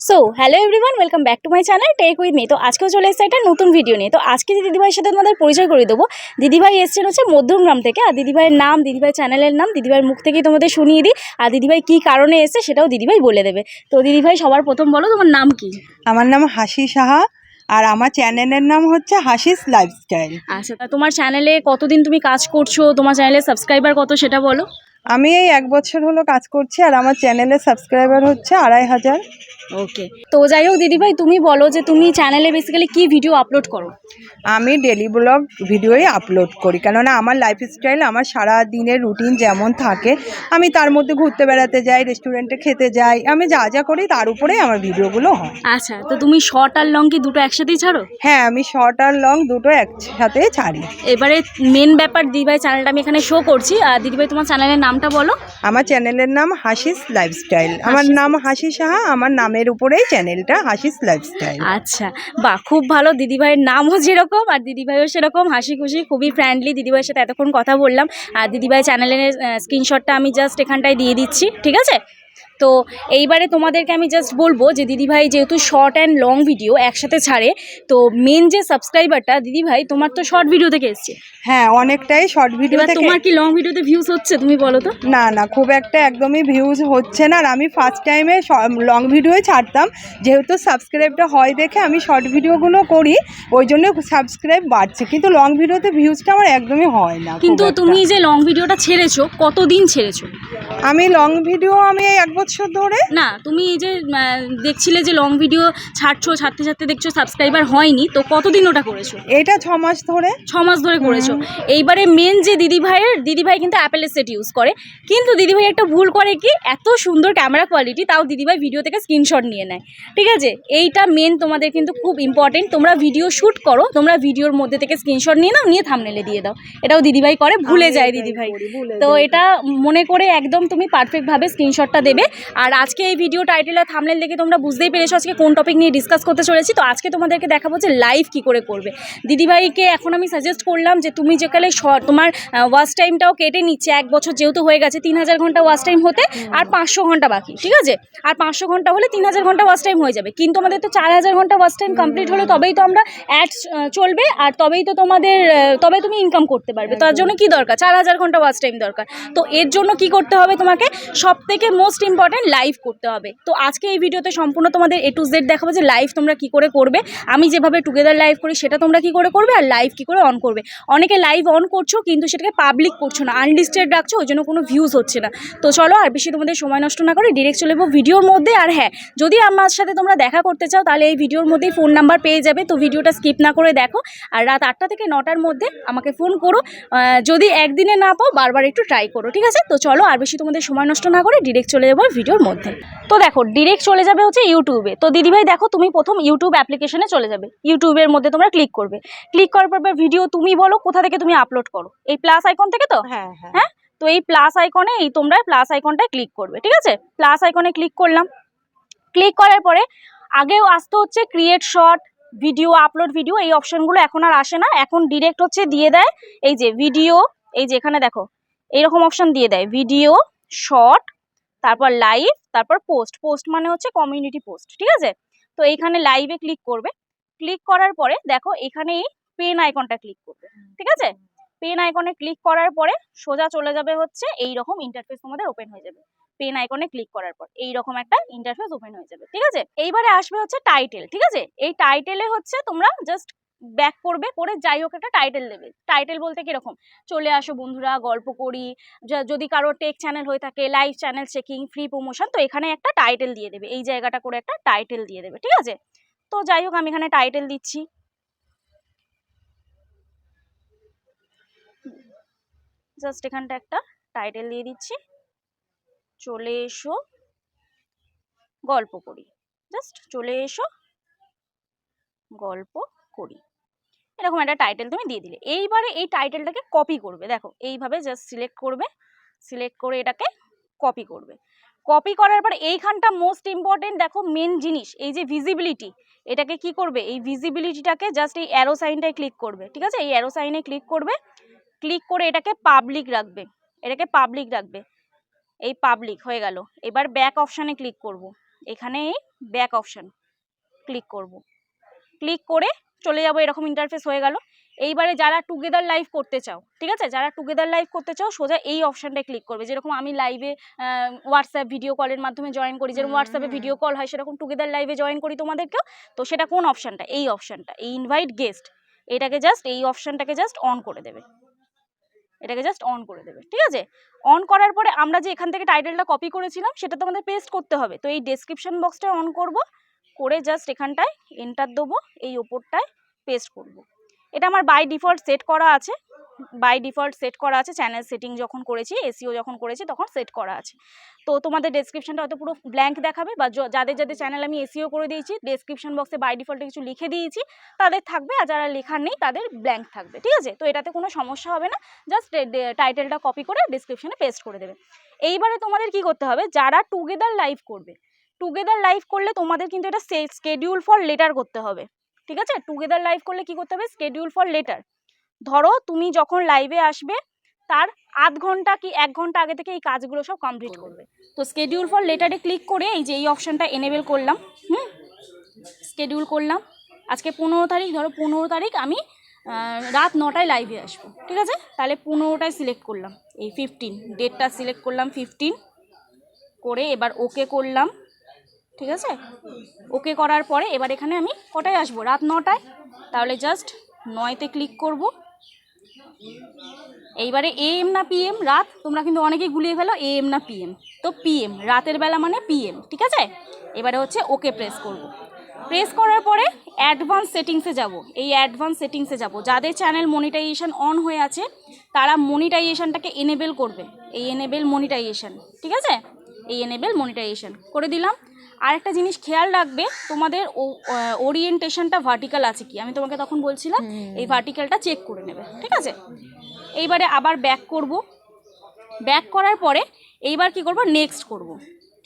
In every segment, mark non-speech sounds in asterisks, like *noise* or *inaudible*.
So hello everyone welcome back to my channel tech with me তো আজকেও চলে এসেছে একটা নতুন ভিডিও নিয়ে। তো আজকে যে দিদিভাইয়ের সাথে তোমাদের পরিচয় করে দেবো দিদিভাই এসেছেন হচ্ছে মধ্যমগ্রাম থেকে। আর দিদিভাইয়ের নাম দিদিভাই চ্যানেলের নাম দিদিভাইয়ের মুখ থেকেই তোমাদের শুনিয়ে দিই। আর দিদিভাই কী কারণে এসে সেটাও দিদিভাই বলে দেবে। তো দিদিভাই সবার প্রথম বলো তোমার নাম কি? আমার নাম হাসি সাহা আর আমার চ্যানেলের নাম হচ্ছে হাসিস লাইফস্টাইল আচ্ছা তোমার চ্যানেলে কতদিন তুমি কাজ করছ? তোমার চ্যানেলে সাবস্ক্রাইবার কত সেটা বলো। আমি এই এক বছর হলো কাজ করছি আর আমার চ্যানেলের সাবস্ক্রাইবার হচ্ছে আড়াই হাজার। ওকে তো যাই হোক দিদিভাই তুমি বলো যে তুমি চ্যানেলে বেসিক্যালি কি ভিডিও আপলোড করো? আমি ডেলি ব্লগ ভিডিওই আপলোড করি কেননা আমার লাইফস্টাইল আমার সারা দিনের রুটিন যেমন থাকে আমি তার মধ্যে ঘুরতে বেড়াতে যাই রেস্টুরেন্টে খেতে যাই আমি যা যা করি তার উপরেই আমার ভিডিওগুলো হয়। আচ্ছা তো তুমি শর্ট আর লং কি দুটো একসাথেই ছাড়ো? হ্যাঁ আমি শর্ট আর লং দুটো একসাথে ছাড়ি। এবারে মেন ব্যাপার দিদিভাই চ্যানেলটা আমি এখানে শো করছি। আর দিদিভাই তোমার চ্যানেলের নামটা বলো। আমার চ্যানেলের নাম হাসিস লাইফস্টাইল। আমার নাম হাসি সাহা আমার নামের উপরেই চ্যানেলটা হাসিস লাইফস্টাইল। আচ্ছা বা খুব ভালো দিদিভাইয়ের নামও যেরকম আর দিদিভাইও সেরকম হাসি খুশি খুবই ফ্রেন্ডলি দিদিভাইয়ের সাথে এতক্ষণ কথা বললাম। আর দিদিভাই চ্যানেলের স্ক্রিনশটটা আমি জাস্ট এখানটায় দিয়ে দিচ্ছি ঠিক আছে? তো এইবারে তোমাদেরকে আমি জাস্ট বলব যে দিদিভাই যেহেতু শর্ট অ্যান্ড লং ভিডিও একসাথে ছাড়ে তো মেন যে সাবস্ক্রাইবারটা দিদিভাই তোমার তো শর্ট ভিডিও থেকে এসছে। হ্যাঁ অনেকটাই শর্ট ভিডিও থেকে তোমার কি লং ভিডিওতে ভিউজ হচ্ছে তুমি বলো তো? না না খুব একটা একদমই ভিউজ হচ্ছে না। আর আমি ফার্স্ট টাইমে লং ভিডিওই ছাড়তাম। যেহেতু সাবস্ক্রাইবটা হয় দেখে আমি শর্ট ভিডিওগুলো করি ওই জন্য সাবস্ক্রাইব বাড়ছে। কিন্তু লং ভিডিওতে ভিউজটা আমার একদমই হয় না কিন্তু তুমি যে লং ভিডিওটা ছেড়েছো কতদিন ছেড়েছো? আমি লং ভিডিও আমি এক বছর ধরে? না তুমি এই যে দেখছিলে যে লং ভিডিও ছাড়ছো ছাড়তে ছাড়তে দেখছ সাবস্ক্রাইবার হয়নি তো কতদিন ওটা করেছ? এটা ছ মাস ধরে। ছ মাস ধরে করেছ। এইবারে মেন যে দিদিভাইয়ের দিদিভাই কিন্তু অ্যাপেলের সেট ইউজ করে। কিন্তু দিদিভাই একটা ভুল করে কি এত সুন্দর ক্যামেরা কোয়ালিটি তাও দিদিভাই ভিডিও থেকে স্ক্রিনশট নিয়ে নেয়। ঠিক আছে? এইটা মেন তোমাদের কিন্তু খুব ইম্পর্টেন্ট তোমরা ভিডিও শ্যুট করো তোমরা ভিডিওর মধ্যে থেকে স্ক্রিনশট নিয়ে নাও নিয়ে থামনেলে দিয়ে দাও। এটাও দিদিভাই করে ভুলে যায় দিদিভাই। তো এটা মনে করে একদম তুমি পারফেক্টভাবে স্ক্রিনশটটা দেবে। আর আজকে এই ভিডিও টাইটেল আর থামলেন দেখে তোমরা বুঝতেই পেরেছ আজকে কোন টপিক নিয়ে ডিসকাস করতে চলেছি। তো আজকে তোমাদেরকে দেখাবো যে লাইভ কী করে করবে। দিদিভাইকে এখন আমি সাজেস্ট করলাম যে তুমি শ- তোমার ওয়াচ টাইমটাও কেটে নিচ্ছে। এক বছর যেহেতু হয়ে গেছে, তিন হাজার ঘণ্টা ওয়াচ টাইম হতে আর পাঁচশো ঘণ্টা বাকি, ঠিক আছে? আর পাঁচশো ঘণ্টা হলে তিন হাজার ঘণ্টা ওয়াচ টাইম হয়ে যাবে। কিন্তু আমাদের তো চার হাজার ঘণ্টা ওয়াচ টাইম কমপ্লিট হলে তবেই তো আমরা অ্যাড চলবে আর তবেই তো তোমাদের তবে তুমি ইনকাম করতে পারবে। তার জন্য কি দরকার? চার হাজার ঘণ্টা ওয়াচ টাইম দরকার। তো এর জন্য কি করতে হবে তোমাকে? সব থেকে মোস্ট ইম্পর্ট্যান্ট লাইভ করতে হবে। তো আজকে এই ভিডিওতে সম্পূর্ণ তোমাদের এ টু জেড দেখাবো যে লাইভ তোমরা কি করে করবে। আমি যেভাবে টুগেদার লাইভ করি, সেটা তোমরা কি করে করবে আর লাইভ কি করে অন করবে। অনেকে লাইভ অন করছ, কিন্তু সেটাকে পাবলিক করছ না আনলিস্টেড রাখছো, ওই জন্য কোনো ভিউজ হচ্ছে না। তো চলো আর বেশি তোমাদের সময় নষ্ট না করে ডিরেক্ট চলে যাব ভিডিওর মধ্যে। আর হ্যাঁ যদি আমার সাথে তোমরা দেখা করতে চাও, তাহলে এই ভিডিওর মধ্যেই ফোন নাম্বার পেয়ে যাবে। তো ভিডিওটা স্কিপ না করে দেখো। আর রাত আটটা থেকে নটার মধ্যে আমাকে ফোন করো। যদি একদিনে না পাও, বারবার একটু ট্রাই করো, ঠিক আছে? তো চলো আর বেশি তোমাদের সময় নষ্ট না করে ডিরেক্ট চলে যাব ভিডিওর মধ্যে। তো দেখো ডিরেক্ট চলে যাবে হচ্ছে ইউটিউবে তো দিদিভাই দেখো তুমি প্রথম ইউটিউব অ্যাপ্লিকেশনে চলে যাবে। ইউটিউবের মধ্যে তোমরা ক্লিক করবে। ক্লিক করার পর ভিডিও তুমি বলো কোথা থেকে তুমি আপলোড করো? এই প্লাস আইকন থেকে তো? হ্যাঁ হ্যাঁ। হ্যাঁ? তো এই প্লাস আইকনে এই তোমরা প্লাস আইকনটায় ক্লিক করবে ঠিক আছে? প্লাস আইকনে ক্লিক করলাম। ক্লিক করার পরে আগেও আসতে হচ্ছে create short video upload video এই অপশানগুলো এখন আর আসে না। এখন ডিরেক্ট হচ্ছে দিয়ে দেয় এই যে ভিডিও এই যে এখানে দেখো এইরকম অপশান দিয়ে দেয়। ভিডিও শর্ট তারপর লাইভ তারপর পোস্ট পোস্ট মানে হচ্ছে কমিউনিটি পোস্ট ঠিক আছে? তো এইখানে লাইভে ক্লিক করবে। ক্লিক করার পরে দেখো এখানে পেন আইকনটা ক্লিক করবে, ঠিক আছে? পেন আইকনে ক্লিক করার পরে সোজা চলে যাবে হচ্ছে এই রকম ইন্টারফেস তোমাদের ওপেন হয়ে যাবে। পেন আইকনে ক্লিক করার পর এই রকম একটা ইন্টারফেস ওপেন হয়ে যাবে, ঠিক আছে? এইবারে আসবে হচ্ছে টাইটেল ঠিক আছে? এই টাইটেলে হচ্ছে তোমরা জাস্ট ব্যাক করবে, করে যাই হোক একটা টাইটেল দেবে টাইটেল বলতে কীরকম? চলে আসো বন্ধুরা, গল্প করি। যদি কারও টেক চ্যানেল হয়ে থাকে live channel checking free promotion তো এখানে একটা টাইটেল দিয়ে দেবে। এই জায়গাটা করে একটা টাইটেল দিয়ে দেবে, ঠিক আছে? তো যাই হোক, আমি এখানে টাইটেল দিচ্ছি। জাস্ট এখানটা একটা টাইটেল দিয়ে দিচ্ছি। চলে এসো, গল্প করি। জাস্ট চলে এসো, গল্প করি। এরকম একটা টাইটেল তুমি দিয়ে দিলে। এইবারে এই টাইটেলটাকে কপি করবে। দেখো, এইভাবে জাস্ট সিলেক্ট করবে। সিলেক্ট করে এটাকে কপি করবে। কপি করার পর এইখানটা মোস্ট ইম্পর্টেন্ট দেখো মেন জিনিস, এই যে ভিজিবিলিটি এটাকে কি করবে? এই ভিজিবিলিটিটাকে জাস্ট এই অ্যারো সাইনটায় ক্লিক করবে, ঠিক আছে? এই অ্যারো সাইনে ক্লিক করবে। ক্লিক করে এটাকে পাবলিক রাখবে। এটাকে পাবলিক রাখবে। এই পাবলিক হয়ে গেল। এবার ব্যাক অপশানে ক্লিক করব। এখানে এই ব্যাক অপশান ক্লিক করব। ক্লিক করে চলে যাব এরকম ইন্টারফেস হয়ে গেল। এইবারে যারা টুগেদার লাইভ করতে চাও ঠিক আছে? যারা টুগেদার লাইভ করতে চাও সোজা এই অপশানটায় ক্লিক করবে। যেরকম আমি লাইভে হোয়াটসঅ্যাপ ভিডিও কলের মাধ্যমে জয়েন করি যেরকম হোয়াটসঅ্যাপে ভিডিও কল হয় সেরকম টুগেদার লাইভে জয়েন করি তোমাদেরকেও। তো সেটা কোন অপশানটা এই অপশানটা এই ইনভাইট গেস্ট এটাকে জাস্ট এই অপশানটাকে জাস্ট অন করে দেবে। এটাকে জাস্ট অন করে দেবে ঠিক আছে? অন করার পরে আমরা যে এখান থেকে টাইটেলটা কপি করেছিলাম সেটা তো আমাদের পেস্ট করতে হবে। তো এই ডেসক্রিপশন বক্সটা অন করব। করে জাস্ট এখানটায় এন্টার দেবো, এই ওপরটায় পেস্ট করব। এটা আমার বাই ডিফল্ট সেট করা আছে। বাই ডিফল্ট সেট করা আছে চ্যানেল সেটিং যখন করেছি এসিও যখন করেছি, তখন সেট করা আছে। তো তোমাদের ডেসক্রিপশনটা হয়তো পুরো ব্ল্যাঙ্ক দেখাবে, বা যাদের যাদের চ্যানেল আমি এসিও করে দিয়েছি ডেসক্রিপশন বক্সে বাই ডিফল্টে কিছু লিখে দিয়েছি, তাদের থাকবে, আর যারা লেখার নেই, তাদের ব্ল্যাঙ্ক থাকবে, ঠিক আছে? তো এটাতে কোনো সমস্যা হবে না জাস্ট টাইটেলটা কপি করে ডিসক্রিপশনে পেস্ট করে দেবে। এইবারে তোমাদের কি করতে হবে, যারা টুগেদার লাইভ করবে টুগেদার লাইভ করলে তোমাদের কিন্তু এটা স্কেডিউল ফর লেটার করতে হবে। ঠিক আছে? টুগেদার লাইভ করলে কি করতে হবে? স্কেডিউল ফর লেটার ধরো তুমি যখন লাইভে আসবে তার আধ ঘণ্টা কি এক ঘণ্টা আগে থেকে এই কাজগুলো সব কমপ্লিট করবে। তো স্কেডিউল ফর লেটারে ক্লিক করে এই যে এই অপশানটা এনেবেল করলাম হুম? স্কেডিউল করলাম। আজকে পনেরো তারিখ ধরো পনেরো তারিখ আমি রাত নটায় লাইভে আসব। ঠিক আছে? তাহলে পনেরোটায় সিলেক্ট করলাম। এই ফিফটিন ডেটটা সিলেক্ট করলাম ফিফটিন করে এবার ওকে করলাম। ঠিক আছে? ওকে করার পরে এবার এখানে আমি কটায় আসব? রাত নটায়? তাহলে জাস্ট নয়তে ক্লিক করব। এইবারে এএম না পিএম রাত? তোমরা কিন্তু অনেকেই গুলিয়ে ফেলো এএম না পিএম তো পিএম রাতের বেলা মানে পিএম ঠিক আছে? এবারে হচ্ছে ওকে প্রেস করব। প্রেস করার পরে অ্যাডভান্স সেটিংসে যাব। এই অ্যাডভান্স সেটিংসে যাব। যাদের চ্যানেল মনিটাইজেশন অন হয়ে আছে, তারা মনিটাইজেশনটাকে এনেবেল করবে। এই এনেবেল মনিটাইজেশন ঠিক আছে? এই এনেবেল মনিটাইজেশন করে দিলাম। আর একটা জিনিস খেয়াল রাখবে তোমাদের ওরিয়েন্টেশনটা ভার্টিক্যাল আছে কি? আমি তোমাকে তখন বলছিলাম এই ভার্টিক্যালটা চেক করে নেবে ঠিক আছে? এইবারে আবার ব্যাক করব। ব্যাক করার পরে এইবার কি করব? নেক্সট করব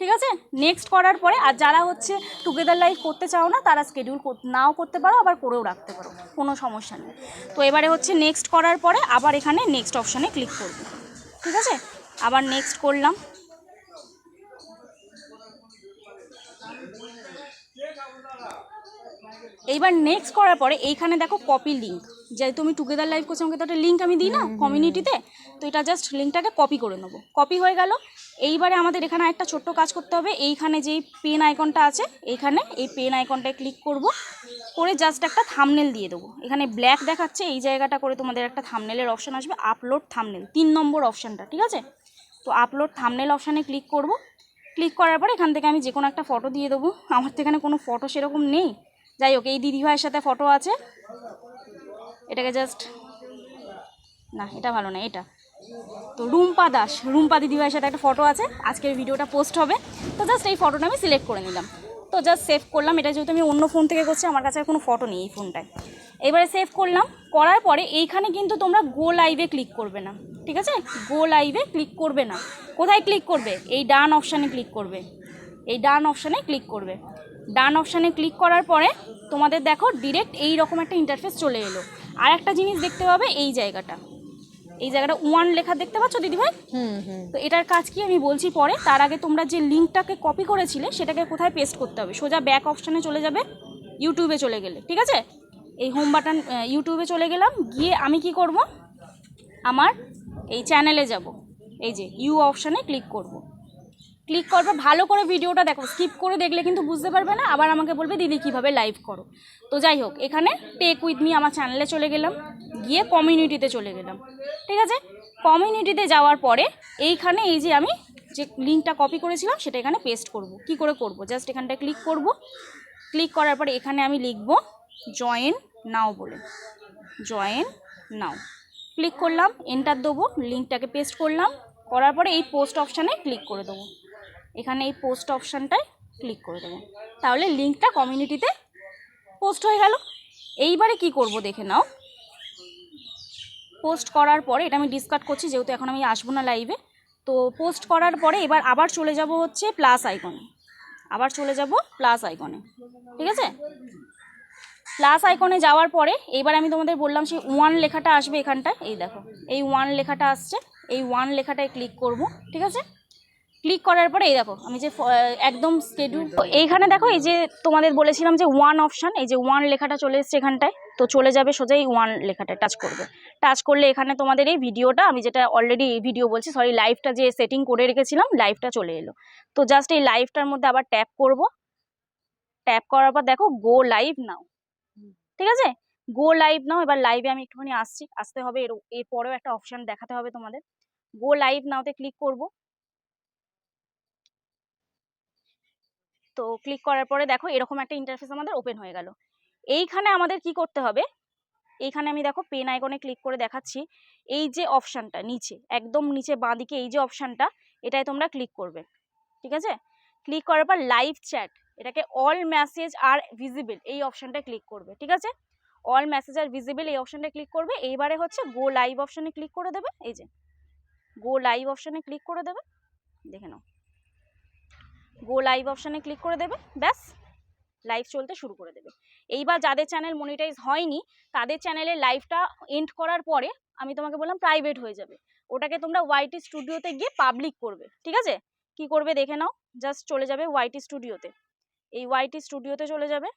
ঠিক আছে? নেক্সট করার পরে আর যারা হচ্ছে টুগেদার লাইফ করতে চাও না তারা স্কেডিউল নাও করতে পারো আবার করেও রাখতে পারো কোনো সমস্যা নেই। তো এবারে হচ্ছে নেক্সট করার পরে আবার এখানে নেক্সট অপশানে ক্লিক করব ঠিক আছে? আবার নেক্সট করলাম। এইবার নেক্সট করার পরে এইখানে দেখো কপি লিঙ্ক যে তুমি টুগেদার লাইভ করছ আমাকে তো একটা লিঙ্ক আমি দিই না কমিউনিটিতে তো এটা জাস্ট লিঙ্কটাকে কপি করে নেব। কপি হয়ে গেল। এইবারে আমাদের এখানে একটা ছোট্ট কাজ করতে হবে। এইখানে যেই পেন আইকনটা আছে এইখানে এই পেন আইকনটায় ক্লিক করব। করে জাস্ট একটা থামনেল দিয়ে দেবো। এখানে ব্ল্যাক দেখাচ্ছে এই জায়গাটা করে তোমাদের একটা থামনেলের অপশান আসবে। আপলোড থামনেল তিন নম্বর অপশানটা ঠিক আছে? তো আপলোড থামনেল অপশানে ক্লিক করব। ক্লিক করার পরে এখান থেকে আমি যে কোনো একটা ফটো দিয়ে দেবো। আমার তো এখানে কোনো ফটো সেরকম নেই। যাই হোক, এই দিদিভাইয়ের সাথে ফটো আছে। এটাকে জাস্ট না, এটা ভালো না, এটা। তো রুম্পা দাস, রুম্পা দিদিভাইয়ের সাথে একটা ফটো আছে। আজকের ভিডিওটা পোস্ট হবে। তো জাস্ট এই ফটোটা আমি সিলেক্ট করে নিলাম। তো জাস্ট সেভ করলাম। এটা যেহেতু আমি অন্য ফোন থেকে করছি, আমার কাছে কোনো ফটো নেই এই ফোনটায় এবারে সেভ করলাম। করার পরে এইখানে কিন্তু তোমরা গো লাইভে ক্লিক করবে না। ঠিক আছে? গো লাইভে ক্লিক করবে না। কোথায় ক্লিক করবে? এই ডান অপশানে ক্লিক করবে। এই ডান অপশানে ক্লিক করবে। ডান অপশানে ক্লিক করার পরে তোমাদের দেখো ডিরেক্ট এই রকম একটা ইন্টারফেস চলে এলো। আর একটা জিনিস দেখতে পাবে এই জায়গাটা। এই জায়গাটা ওয়ান লেখা দেখতে পাচ্ছ দিদিভাই? হুম হুম। তো এটার কাজ কি আমি বলছি পরে তার আগে তোমরা যে লিঙ্কটাকে কপি করেছিলে সেটাকে কোথায় পেস্ট করতে হবে? সোজা ব্যাক অপশানে চলে যাবে ইউটিউবে চলে গেলে ঠিক আছে? এই হোম বাটন ইউটিউবে চলে গেলাম গিয়ে আমি কি করব? আমার এই চ্যানেলে যাব। এই যে ইউ অপশানে ক্লিক করব। ক্লিক করবে, ভালো করে ভিডিওটা দেখো স্কিপ করে দেখলে কিন্তু বুঝতে পারবে না, আবার আমাকে বলবে, দিদি, কীভাবে লাইভ করো? তো যাই হোক, এখানে টেক উইথ মি আমার চ্যানেলে চলে গেলাম, গিয়ে কমিউনিটিতে চলে গেলাম। ঠিক আছে? কমিউনিটিতে যাওয়ার পরে এইখানে এই যে আমি যে লিঙ্কটা কপি করেছিলাম, সেটা এখানে পেস্ট করব। কি করে করব? জাস্ট এখানটায় ক্লিক করব। ক্লিক করার পরে এখানে আমি লিখব জয়েন নাও বলে। জয়েন নাও ক্লিক করলাম এন্টার দেবো লিঙ্কটাকে পেস্ট করলাম, করার পরে এই পোস্ট অপশানে ক্লিক করে দেবো। এখানে এই পোস্ট অপশানটায় ক্লিক করে দেবো। তাহলে লিঙ্কটা কমিউনিটিতে পোস্ট হয়ে গেল। এইবারে কি করব দেখে নাও। পোস্ট করার পরে, এটা আমি ডিসকাট করছি, যেহেতু এখন আমি আসব না লাইভে তো পোস্ট করার পরে এবার আবার চলে যাব হচ্ছে প্লাস আইকনে আবার চলে যাব প্লাস আইকনে ঠিক আছে? প্লাস আইকনে যাওয়ার পরে এইবার আমি তোমাদের বললাম সেই ওয়ান লেখাটা আসবে এখানটায়। এই দেখো, এই ওয়ান লেখাটা আসছে। এই ওয়ান লেখাটায় ক্লিক করব। ঠিক আছে? ক্লিক করার পরে এই দেখো, আমি যে একদম স্কেডিউল এইখানে দেখো এই যে তোমাদের বলেছিলাম যে ওয়ান অপশান এই যে ওয়ান লেখাটা চলে এসছে এখানটায়, তো চলে যাবে সোজা এই ওয়ান লেখাটায় টাচ করবে। টাচ করলে এখানে তোমাদের এই ভিডিওটা আমি যেটা অলরেডি এই ভিডিও বলছি সরি লাইভটা যে সেটিং করে রেখেছিলাম লাইভটা চলে এলো। তো জাস্ট এই লাইভটার মধ্যে আবার ট্যাপ করব। ট্যাপ করার পর দেখো গো লাইভ নাও ঠিক আছে? গো লাইভ নাও এবার লাইভে আমি একটুখানি আসছি, আসতে হবে, এর, এরপরেও একটা অপশান দেখাতে হবে তোমাদের। গো লাইভ নাওতে ক্লিক করব। তো ক্লিক করার পরে দেখো এরকম একটা ইন্টারফেস আমাদের ওপেন হয়ে গেল। এইখানে আমাদের কি করতে হবে? এইখানে আমি দেখো পেন আইকনে ক্লিক করে দেখাচ্ছি। এই যে অপশানটা নিচে, একদম নিচে বাঁদিকে এই যে অপশানটা এটাই তোমরা ক্লিক করবে। ঠিক আছে? ক্লিক করার পর লাইভ চ্যাট এটাকে অল মেসেজ আর ভিজিবল এই অপশানটা ক্লিক করবে। ঠিক আছে? অল মেসেজ আর ভিজিবল এই অপশানটা ক্লিক করবে। এইবারে হচ্ছে গো লাইভ অপশানে ক্লিক করে দেবে। এই যে গো লাইভ অপশানে ক্লিক করে দেবে। দেখে নাও। গো লাইভ অপশানে ক্লিক করে দেবে, ব্যাস লাইভ চলতে শুরু করে দেবে। এইবার যাদের চ্যানেল মনিটাইজ হয়নি, তাদের চ্যানেলে লাইভটা এন্ড করার পরে, আমি তোমাকে বললাম প্রাইভেট হয়ে যাবে। ওটাকে তোমরা ওয়াইটি স্টুডিওতে গিয়ে পাবলিক করবে, ঠিক আছে? কি করবে দেখে নাও জাস্ট চলে যাবে ওয়াইটি স্টুডিওতে এই ওয়াইটি স্টুডিওতে চলে যাবে।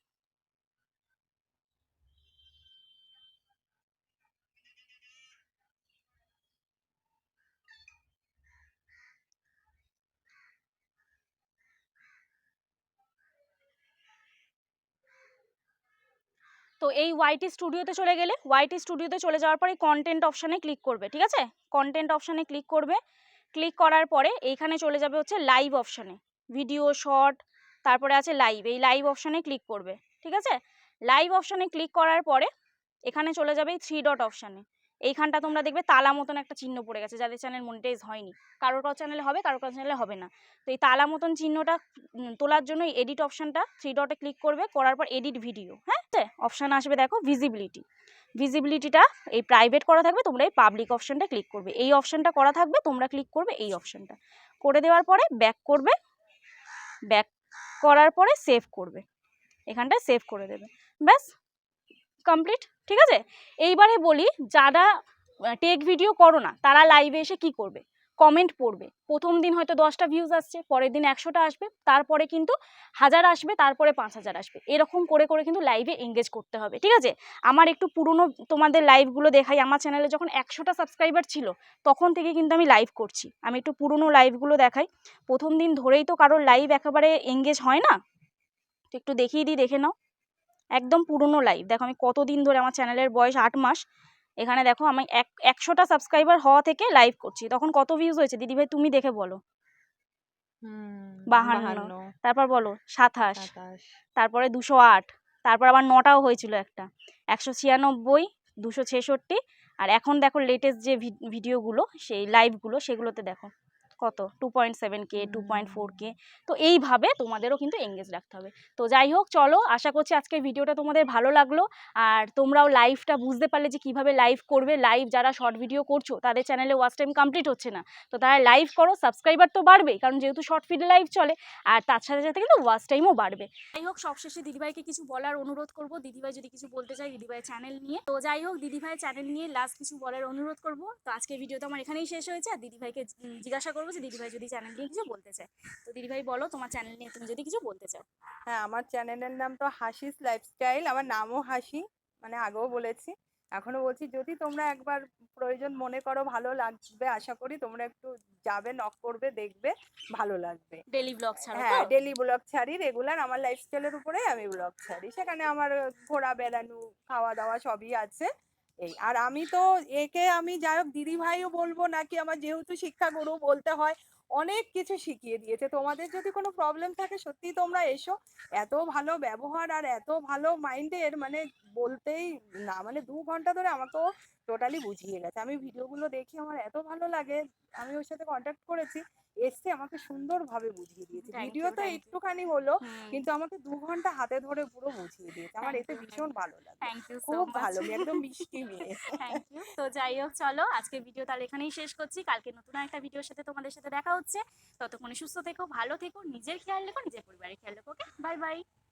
তো এই ওয়াইটি স্টুডিওতে চলে গেলে ওয়াইটি স্টুডিওতে চলে যাওয়ার পরে কন্টেন্ট অপশানে ক্লিক করবে, ঠিক আছে? কন্টেন্ট অপশানে ক্লিক করবে ক্লিক করার পরে এইখানে চলে যাবে হচ্ছে লাইভ অপশানে ভিডিও শর্ট তারপরে আছে লাইভ এই লাইভ অপশানে ক্লিক করবে, ঠিক আছে? লাইভ অপশানে ক্লিক করার পরে এখানে চলে যাবে এই থ্রি ডট অপশানে এইখানটা তোমরা দেখবে তালা মতন একটা চিহ্ন পড়ে গেছে, যাদের চ্যানেল মনিটাইজ হয়নি। কারোর কারও চ্যানেলে হবে, কারোর কারও চ্যানেলে হবে না। তো এই তালা মতন চিহ্নটা তোলার জন্য এডিট অপশানটা থ্রি ডটে ক্লিক করবে, করার পর এডিট ভিডিও হ্যাঁ? অপশান আসবে দেখো ভিজিবিলিটি ভিজিবিলিটিটা এই প্রাইভেট করা থাকবে, তোমরা এই পাবলিক অপশানটা ক্লিক করবে। এই অপশানটা করা থাকবে, তোমরা ক্লিক করবে এই অপশানটা করে দেওয়ার পরে ব্যাক করবে ব্যাক করার পরে সেভ করবে। এখানটায় সেভ করে দেবে। ব্যাস। কমপ্লিট ঠিক আছে? এইবারে বলি, যারা টেক ভিডিও করো না, তারা লাইভে এসে কি করবে? কমেন্ট পড়বে। প্রথম দিন হয়তো দশটা ভিউজ আসছে, পরের দিন একশোটা আসবে, তারপরে কিন্তু হাজার আসবে, তারপরে পাঁচ হাজার আসবে। এরকম করে করে কিন্তু লাইভে এঙ্গেজ করতে হবে, ঠিক আছে? আমার একটু পুরনো তোমাদের লাইভগুলো দেখাই, আমার চ্যানেলে যখন একশোটা সাবস্ক্রাইবার ছিল, তখন থেকে কিন্তু আমি লাইভ করছি। আমি একটু পুরনো লাইভগুলো দেখাই। প্রথম দিন ধরেই তো কারোর লাইভ একেবারে এঙ্গেজ হয় না? একটু দেখিয়ে দিই, দেখে নাও। একদম পুরনো লাইভ দেখো আমি কতদিন ধরে আমার চ্যানেলের বয়স আট মাস এখানে দেখো আমি এক একশোটা সাবস্ক্রাইবার হওয়া থেকে লাইভ করছি। তখন কত ভিউজ হয়েছে? দিদিভাই তুমি দেখে বলো। বাহান্ন। তারপর বলো সাতাশ। তারপরে দুশো আট। তারপর আবার নটাও হয়েছিল একটা। একশো ছিয়ানব্বই দুশো ছেষট্টি। আর এখন দেখো লেটেস্ট যে ভিডিওগুলো সেই লাইভগুলো সেগুলোতে দেখো। কত? Two point seven K two point four K তো এইভাবে তোমাদেরও কিন্তু এঙ্গেজ রাখতে হবে। তো যাই হোক চলো আশা করছি আজকের ভিডিওটা তোমাদের ভালো লাগল। আর তোমরাও লাইভটা বুঝতে পারলে যে কীভাবে লাইভ করবে। লাইভ যারা শর্ট ভিডিও করছ তাদের চ্যানেলে ওয়াচ টাইম কমপ্লিট হচ্ছে না। তো তারা লাইভ করো সাবস্ক্রাইবার তো বাড়বেই কারণ যেহেতু শর্ট ফিডে লাইভ চলে আর তার সাথে সাথে কিন্তু ওয়াচ টাইমও বাড়বে। যাই হোক সবশেষে দিদিভাইকে কিছু বলার অনুরোধ করব। দিদিভাই যদি কিছু বলতে চাই দিদিভাই চ্যানেল নিয়ে। তো যাই হোক দিদিভাই চ্যানেল নিয়ে লাস্ট কিছু বলার অনুরোধ করব। তো আজকে ভিডিও তো আমার এখানেই শেষ হয়েছে। আর দিদিভাইকে জিজ্ঞাসা করব যে দিদিভাই যদি চ্যানেল নিয়ে কিছু বলতে চায়। তো দিদিভাই বলো তোমার চ্যানেল নিয়ে তুমি যদি কিছু বলতে চাও। হ্যাঁ আমার চ্যানেলের নাম তো হাসিস লাইফস্টাইল আমার নামও হাসি মানে আগেও বলেছি। এখনও বলছি যদি তোমরা একবার প্রয়োজন মনে করো ভালো লাগবে আশা করি তোমরা একটু যাবে নক করবে দেখবে ভালো লাগবে। ডেলি ব্লগ ছাড়ো হ্যাঁ? ডেলি ব্লগ ছাড়ি রেগুলার আমার লাইফস্টাইলের উপরে আমি ব্লগ ছাড়ি। সেখানে আমার ঘোরা বেড়ানো খাওয়া দাওয়া সবই আছে। এই। আর আমি তো একে আমি যাই হোক দিদি ভাইও বলব নাকি আমার যেহেতু শিক্ষাগুরু বলতে হয়, অনেক কিছু শিখিয়ে দিয়েছে। তোমাদের যদি কোনো প্রবলেম থাকে সত্যি তোমরা এসো। এত ভালো ব্যবহার আর এত ভালো মাইন্ডের মানে বলতেই না মানে দু ঘণ্টা ধরে আমাকেও টোটালি বুঝিয়ে গেছে। আমি ভিডিওগুলো দেখি, আমার এত ভালো লাগে। আমি ওর সাথে কন্ট্যাক্ট করেছি। এসছে আমাকে সুন্দর ভাবে বুঝিয়ে দিয়েছে। ভিডিও তো একটুখানি হলো কিন্তু আমাকে দু ঘণ্টা হাতে ধরে পুরো বুঝিয়ে দিয়েছে। আমার এতে ভীষণ ভালো লাগে। থ্যাংক ইউ খুব ভালো একদম মিষ্টি মেয়ে। *laughs* থ্যাংক ইউ তো যাই হোক চলো আজকে ভিডিও তাহলে এখানেই শেষ করছি। কালকে নতুন একটা ভিডিওর সাথে তোমাদের সাথে দেখা হচ্ছে। ততক্ষণে সুস্থ থেকো ভালো থেকো নিজের খেয়াল রেখো নিজের পরিবারের খেয়াল রেখো ওকে বাই বাই